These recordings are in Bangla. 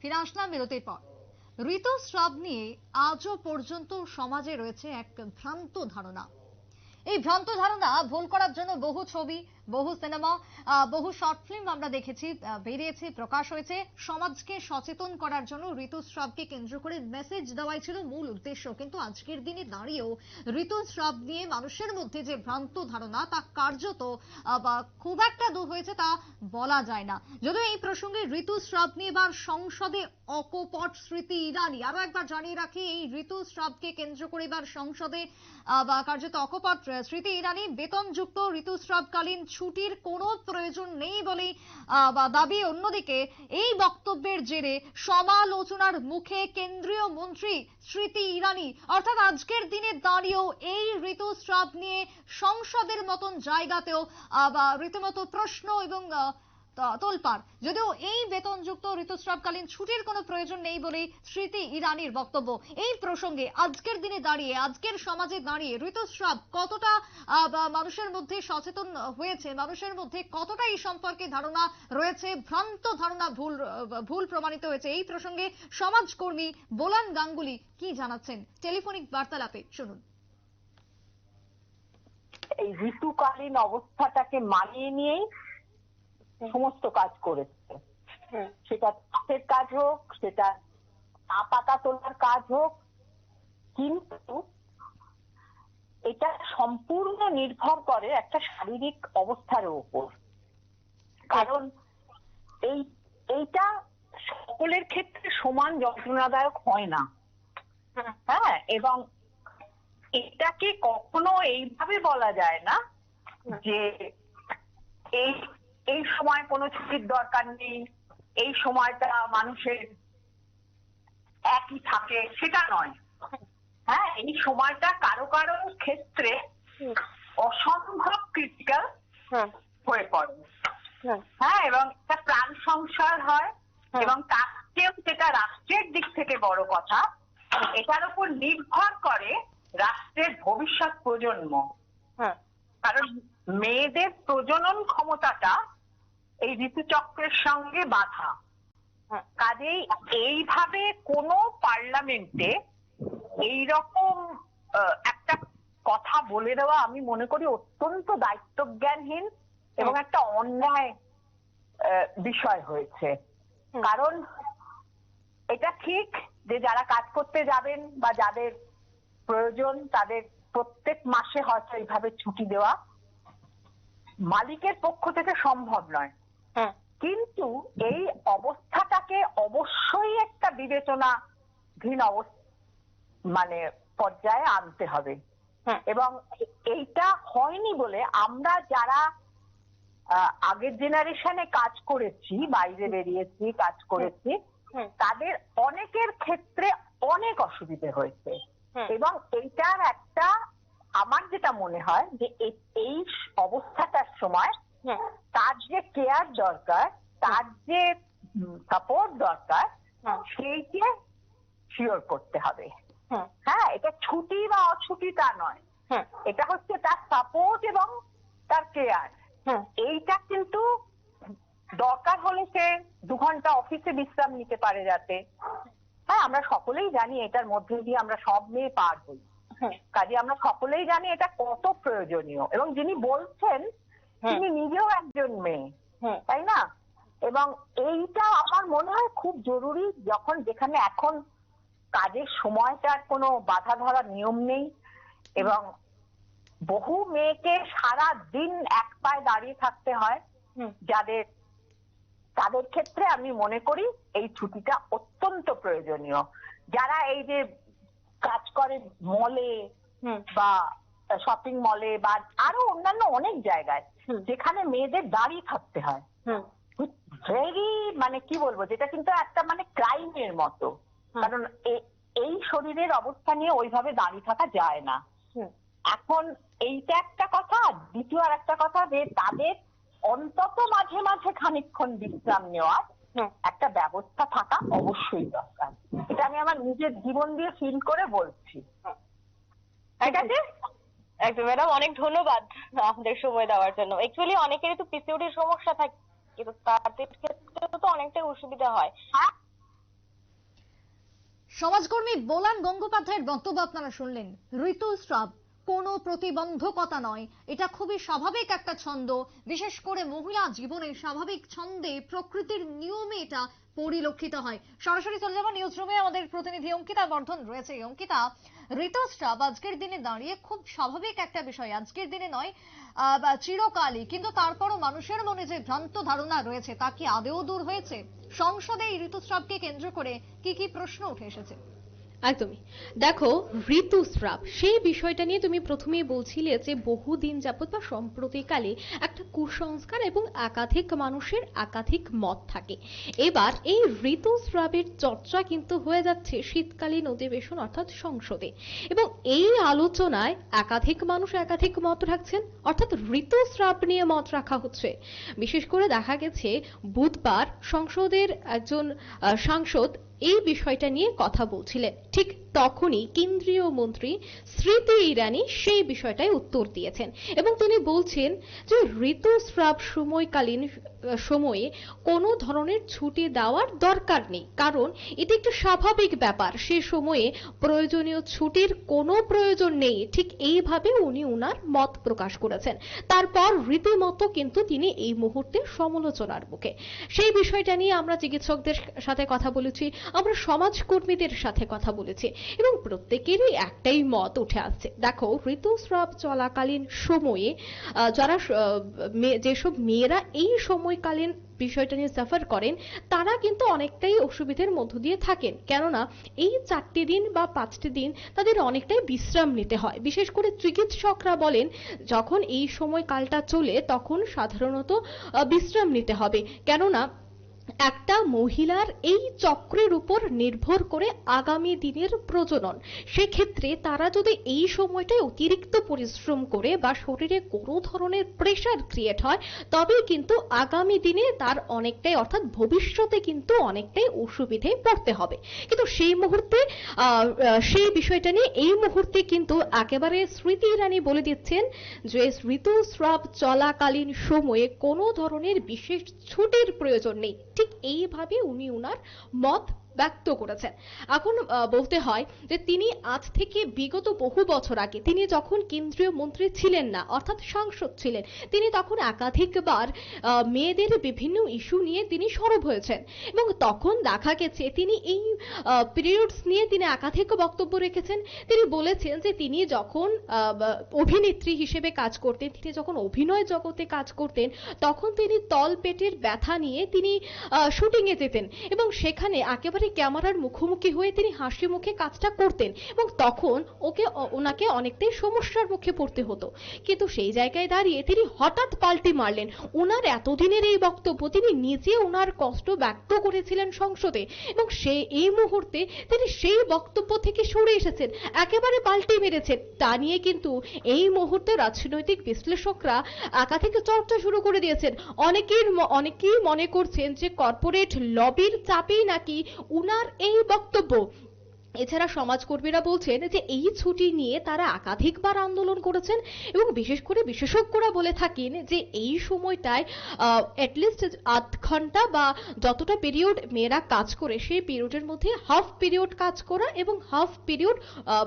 ফিরে আসলাম বিরতির পর। ঋতুস্রাব নিয়ে আজও পর্যন্ত সমাজে রয়েছে এক ভ্রান্ত ধারণা। এই ভ্রান্ত ধারণা ভুল করার জন্য বহু ছবি বহু সিনেমা বহু শর্ট ফিল্ম আমরা দেখেছি বেরিয়েছে, প্রকাশ হয়েছে। সমাজকে সচেতন করার জন্য ঋতুস্রাবকে কেন্দ্র করে মেসেজ দেওয়াই ছিল মূল উদ্দেশ্য। কিন্তু আজকের দিনে দাঁড়িয়েও ঋতুস্রাব নিয়ে মানুষের মধ্যে যে ভ্রান্ত ধারণা, তা কার্যত বা খুব একটা দূর হয়েছে তা বলা যায় না। যদিও এই প্রসঙ্গে ঋতুস্রাব নিয়ে এবার সংসদে অকপট স্মৃতি ইরানি। আরও একবার জানিয়ে রাখি, এই ঋতুস্রাবকে কেন্দ্র করে এবার সংসদে বা কার্যত অকপট স্মৃতি ইরানি। বেতনযুক্ত ঋতুস্রাবকালীন ছুটির কোনো প্রয়োজন নেই বলেই দাবি অন্যদিকে এই বক্তব্যের জেরে সমালোচনার মুখে কেন্দ্রীয় মন্ত্রী স্মৃতি ইরানি, অর্থাৎ আজকের দিনে দাঁড়িয়েও এই ঋতুস্রাব নিয়ে সংসদের মতন জায়গাতেও বা রীতিমতো প্রশ্ন এবং তোলপাড়। যদিও এই বেতনযুক্ত ঋতুস্রাবকালীন ছুটির কোনো প্রয়োজন নেই বলেই স্মৃতি ইরানির বক্তব্য। এই প্রসঙ্গে আজকের দিনে দাঁড়িয়ে, আজকের সমাজে দাঁড়িয়ে ঋতুস্রাব কতটা মানুষের মধ্যে সচেতন হয়েছে, মানুষের মধ্যে কতটা এই সম্পর্কে ধারণা রয়েছে, ভ্রান্ত ধারণা ভুল ভুল প্রমাণিত হয়েছে, এই প্রসঙ্গে সমাজকর্মী বোলান গাঙ্গুলি কি জানাচ্ছেন? টেলিফোনিক বার্তালাপে শুনুন। এই ঋতুকালীন অবস্থাটাকে মানিয়ে নিয়েই সমস্ত কাজ করেছে। সেটা চাষের কাজ হোক সেটা চা পাতা তোলার কাজ হোক কিন্তু এটা সম্পূর্ণ নির্ভর করে একটা শারীরিক অবস্থার উপর। কারণ এই এইটা সকলের ক্ষেত্রে সমান যন্ত্রণাদায়ক হয় না। হ্যাঁ এবং এটাকে কখনো এইভাবে বলা যায় না যে এই এই সময় কোনো ছুটির দরকার নেই এই সময়টা মানুষের একই থাকে সেটা নয়। হ্যাঁ এই সময়টা কারও কারও ক্ষেত্রে অসম্ভব ক্রিটিক্যাল হয়ে। পড়ে। হ্যাঁ। এবং একটা প্রাণ সংসার হয় এবং তাকেও যেটা রাষ্ট্রের দিক থেকে বড় কথা এটার উপর নির্ভর করে রাষ্ট্রের ভবিষ্যৎ প্রজন্ম। কারণ মেয়েদের প্রজনন ক্ষমতাটা এই ঋতুচক্রের সঙ্গে বাধা। কাজেই এইভাবে কোনো পার্লামেন্টে এইরকম আহ, একটা কথা বলে দেওয়া আমি মনে করি অত্যন্ত দায়িত্বজ্ঞানহীন এবং একটা অন্যায় বিষয় হয়েছে। কারণ এটা ঠিক যে যারা কাজ করতে যাবেন বা যাদের প্রয়োজন তাদের প্রত্যেক মাসে হয়তো এইভাবে ছুটি দেওয়া মালিকের পক্ষ থেকে সম্ভব নয়। কিন্তু এই অবস্থাটাকে অবশ্যই একটা বিবেচনাধীন অবস্থা মানে পর্যায়ে আনতে হবে। এবং এইটা হয়নি বলে আমরা যারা আগের জেনারেশনে কাজ করেছি বাইরে বেরিয়েছি কাজ করেছি তাদের অনেকের ক্ষেত্রে অনেক অসুবিধে হয়েছে। এবং এইটার একটা আমার যেটা মনে হয় যে এই অবস্থাটার সময় তার যে কেয়ার দরকার তার যে সাপোর্ট দরকার সেইকে শিওর করতে হবে। হ্যাঁ। এটা ছুটি বা অছুটি তা নয়। এটা হচ্ছে তার সাপোর্ট এবং তার কেয়ার এইটা কিন্তু দরকার হলে সে দু ঘণ্টা অফিসে বিশ্রাম নিতে পারে যাতে। হ্যাঁ আমরা সকলেই জানি এটার মধ্যে দিয়ে আমরা সব মেয়ে পার হই। কাজে আমরা সকলেই জানি এটা কত প্রয়োজনীয়। এবং যিনি বলছেন তিনি নিজেও একজন মেয়ে তাই না? এবং এইটা আমার মনে হয় খুব জরুরি যখন যেখানে এখন কাজের সময়টার কোনো বাধা ধরার নিয়ম নেই এবং বহু মেয়েকে সারা দিন এক পায়ে দাঁড়িয়ে থাকতে হয় যাদের তাদের ক্ষেত্রে আমি মনে করি এই ছুটিটা অত্যন্ত প্রয়োজনীয়। যারা এই যে কাজ করে মলে বা শপিং মলে বা আরও অন্যান্য অনেক জায়গায় যেখানে মেয়েদের দাঁড়িয়ে থাকতে হয়। ভেরি মানে কি বলব যেটা কিন্তু একটা মানে ক্রাইমের মতো। কারণ এই শরীরের অবস্থা নিয়ে ওইভাবে দাঁড়িয়ে থাকা যায় না। এখন এইটা একটা কথা দ্বিতীয় আর একটা কথা যে তাদের অন্তত মাঝে মাঝে খানিকক্ষণ বিশ্রাম নেওয়ার একটা ব্যবস্থা থাকা অবশ্যই দরকার। এটা আমি আমার নিজের জীবন দিয়ে ফিল করে বলছি। ঠিক আছে? একদম, ম্যাডাম, অনেক ধন্যবাদ আমাদের সময় দেওয়ার জন্য। অ্যাকচুয়ালি অনেকেরই তো পিসিওডি সমস্যা থাকে, কিন্তু তাদের ক্ষেত্রে তো অনেকটাই অসুবিধা হয়। সমাজকর্মী বোলান গঙ্গোপাধ্যায়ের বক্তব্য আপনারা শুনলেন। ঋতুস্রাব কোনো প্রতিবন্ধকতা নয়। এটা খুবই স্বাভাবিক একটা ছন্দ। বিশেষ করে মহিলা জীবনের স্বাভাবিক ছন্দে প্রকৃতির নিয়মে এটা পরিলক্ষিত হয়। সরাসরি চলে যাব নিউজ রুমে আমাদের প্রতিনিধি অঙ্কিতা বর্ধন রয়েছে। অঙ্কিতা, ঋতুস্রাব আজকের দিনে দাঁড়িয়ে খুব স্বাভাবিক একটা বিষয়। আজকের দিনে নয় চিরকালই। কিন্তু তারপরও মানুষের মনে যে ভ্রান্ত ধারণা রয়েছে, তা কি আদেও দূর হয়েছে? সংসদে এই ঋতুস্রাবকে কেন্দ্র করে কি কি প্রশ্ন উঠে এসেছে? একদমই। দেখো ঋতুস্রাব সেই বিষয়টা নিয়ে তুমি প্রথমেই বলছিলে যে বহুদিন যাবত বা সম্প্রতিকালে একটা কুসংস্কার এবং একাধিক মানুষের একাধিক মত থাকে। এবার এই ঋতুস্রাবের চর্চা কিন্তু হয়ে যাচ্ছে শীতকালীন অধিবেশন অর্থাৎ সংসদে। এবং এই আলোচনায় একাধিক মানুষ একাধিক মত রাখছেন, অর্থাৎ ঋতুস্রাব নিয়ে মত রাখা হচ্ছে। বিশেষ করে দেখা গেছে, বুধবার সংসদের একজন সাংসদ এই বিষয়টা নিয়ে কথা বলছিলেন ঠিক তখনই কেন্দ্রীয় মন্ত্রী স্মৃতি ইরানি সেই বিষয়টাই উত্তর দিয়েছেন। এবং তিনি বলছেন যে ঋতুস্রাব সময়কালীন সময়ে কোনো ধরনের ছুটি দেওয়ার দরকার নেই। কারণ এটি একটি স্বাভাবিক ব্যাপার। সে সময়ে প্রয়োজনীয় ছুটির কোনো প্রয়োজন নেই। ঠিক এইভাবে উনি উনার মত প্রকাশ করেছেন। তারপর রীতিমতো কিন্তু তিনি এই মুহূর্তে সমালোচনার মুখে। সেই বিষয়টা নিয়ে আমরা চিকিৎসকদের সাথে কথা বলেছি, আমরা সমাজকর্মীদের সাথে কথা বলেছি। এবং প্রত্যেকেরই একটাই মত উঠে আসছে। দেখো, ঋতুস্রাব চলাকালীন সময়ে যারা যেসব মেয়েরা এই সময়কালীন বিষয়টা নিয়ে সাফার করেন, তারা কিন্তু অনেকটাই অসুবিধার মধ্য দিয়ে থাকেন। কেননা, এই চারটি দিন বা পাঁচটি দিন তাদের অনেকটাই বিশ্রাম নিতে হয়। বিশেষ করে চিকিৎসকরা বলেন, যখন এই সময়কালটা চলে, তখন সাধারণত বিশ্রাম নিতে হবে। কেননা একটা মহিলার এই চক্রের উপর নির্ভর করে আগামী দিনের প্রজনন। সেক্ষেত্রে তারা যদি এই সময়টায় অতিরিক্ত পরিশ্রম করে বা শরীরে কোনো ধরনের প্রেশার ক্রিয়েট হয় তবে কিন্তু আগামী দিনে তার অনেকটাই, অর্থাৎ ভবিষ্যতে কিন্তু অনেকটাই অসুবিধায় পড়তে হবে। কিন্তু সেই মুহূর্তে সেই বিষয়টা নিয়ে এই মুহূর্তে কিন্তু একেবারে স্মৃতি ইরানি বলে দিচ্ছেন যে ঋতুস্রাব চলাকালীন সময়ে কোনো ধরনের বিশেষ ছুটির প্রয়োজন নেই। ঠিক এইভাবে উনি উনার মত ব্যক্ত করেছেন। এখন বলতে হয় যে তিনি আজ থেকে বিগত বহু বছর আগে তিনি যখন কেন্দ্রীয় মন্ত্রী ছিলেন না, অর্থাৎ সাংসদ ছিলেন, তিনি তখন একাধিকবার মেয়েদের বিভিন্ন ইস্যু নিয়ে তিনি সরব হয়েছেন। এবং তখন দেখা গেছে তিনি এই পিরিয়ডস নিয়ে তিনি একাধিক বক্তব্য রেখেছেন। তিনি বলেছেন যে তিনি যখন অভিনেত্রী হিসেবে কাজ করতেন, তিনি যখন অভিনয় জগতে কাজ করতেন, তখন তিনি তল পেটের ব্যথা নিয়ে তিনি শুটিং এ যেতেন। এবং সেখানে একেবারে ক্যামেরার মুখোমুখি হয়ে তিনি হাসি মুখে কাজটা করতেন এবং তখন ওকে ওনাকে অনেকটাই সমস্যার মুখে পড়তে হতো। কিন্তু সেই জায়গায় দাঁড়িয়ে তিনি হঠাৎ পাল্টি মারলেন। ওনার এতদিনের এই বক্তব্য তিনি নিজে ওনার কষ্ট ব্যক্ত করেছিলেন সংসদে এবং সে এই মুহূর্তে তিনি সেই বক্তব্য থেকে সরে এসেছেন, একেবারে পাল্টে মেরেছেন। তা নিয়ে কিন্তু এই মুহূর্তে রাজনৈতিক বিশ্লেষকরা একাধিক চর্চা শুরু করে দিয়েছেন। অনেকের অনেকেই মনে করছেন যে কর্পোরেট লবির চাপেই নাকি উনার এই বক্তব্য এছাড়া সমাজকর্মীরা বলছেন যে এই ছুটি নিয়ে তারা একাধিকবার আন্দোলন করেছেন এবং বিশেষ করে বিশেষজ্ঞরা বলে থাকেন যে এই সময়টায় অ্যাটলিস্ট আধ ঘণ্টা বা যতটা পিরিয়ড মেয়েরা কাজ করে, সেই পিরিয়ডের মধ্যে হাফ পিরিয়ড কাজ করা এবং হাফ পিরিয়ড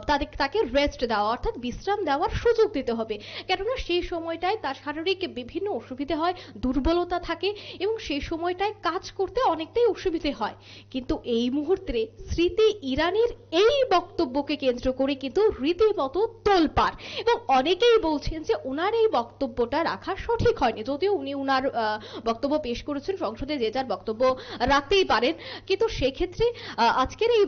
তাদের, তাকে রেস্ট দেওয়া অর্থাৎ বিশ্রাম দেওয়ার সুযোগ দিতে হবে। কেননা সেই সময়টায় তার শারীরিক বিভিন্ন অসুবিধে হয়, দুর্বলতা থাকে এবং সেই সময়টায় কাজ করতে অনেকটাই অসুবিধে হয়। কিন্তু এই মুহূর্তে স্মৃতি ইরানির এই বক্তব্যকে কেন্দ্র করে কিন্তু রীতিমতো তোলপাড়। এবং অনেকেই বলছেন যে ওনার এই বক্তব্যটা রাখা সঠিক হয়নি। যদিও উনি উনার বক্তব্য পেশ করেছেন সংসদে যে যার বক্তব্য রাখতেই পারেন। কিন্তু সেক্ষেত্রে আজকের এই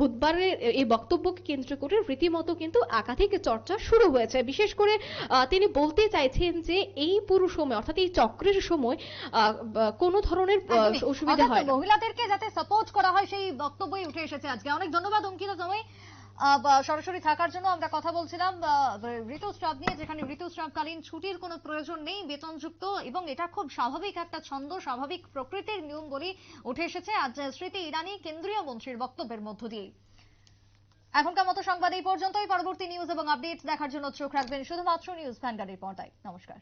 বুধবারের এই বক্তব্যকে কেন্দ্র করে রীতিমতো কিন্তু একাধিক চর্চা শুরু হয়েছে। বিশেষ করে আহ, তিনি বলতে চাইছেন যে এই পুরো সময় অর্থাৎ এই চক্রের সময় আহ, কোনো ধরনের অসুবিধা হয় মহিলাদেরকে যাতে সাপোর্ট করা হয় সেই বক্তব্যই উঠে এসেছে আজকে। অনেক ধন্যবাদ, অঙ্কিতা বা- সরাসরি থাকার জন্য আমরা কথা বলছিলাম ঋতুস্রাব নিয়ে, যেখানে ঋতুস্রাবকালীন ছুটির কোনো প্রয়োজন নেই, বেতনযুক্ত, এবং এটা খুব স্বাভাবিক একটা ছন্দ, স্বাভাবিক প্রকৃতির নিয়ম বলেই উঠে এসেছে। আজ স্মৃতি ইরানি কেন্দ্রীয় মন্ত্রীর বক্তব্যের মধ্য দিয়েই এখনকার মতো সংবাদ এই পর্যন্তই। পরবর্তী নিউজ এবং আপডেট দেখার জন্য চোখ রাখবেন শুধুমাত্র নিউজ ভ্যানগার্ডের পর্দায়। নমস্কার।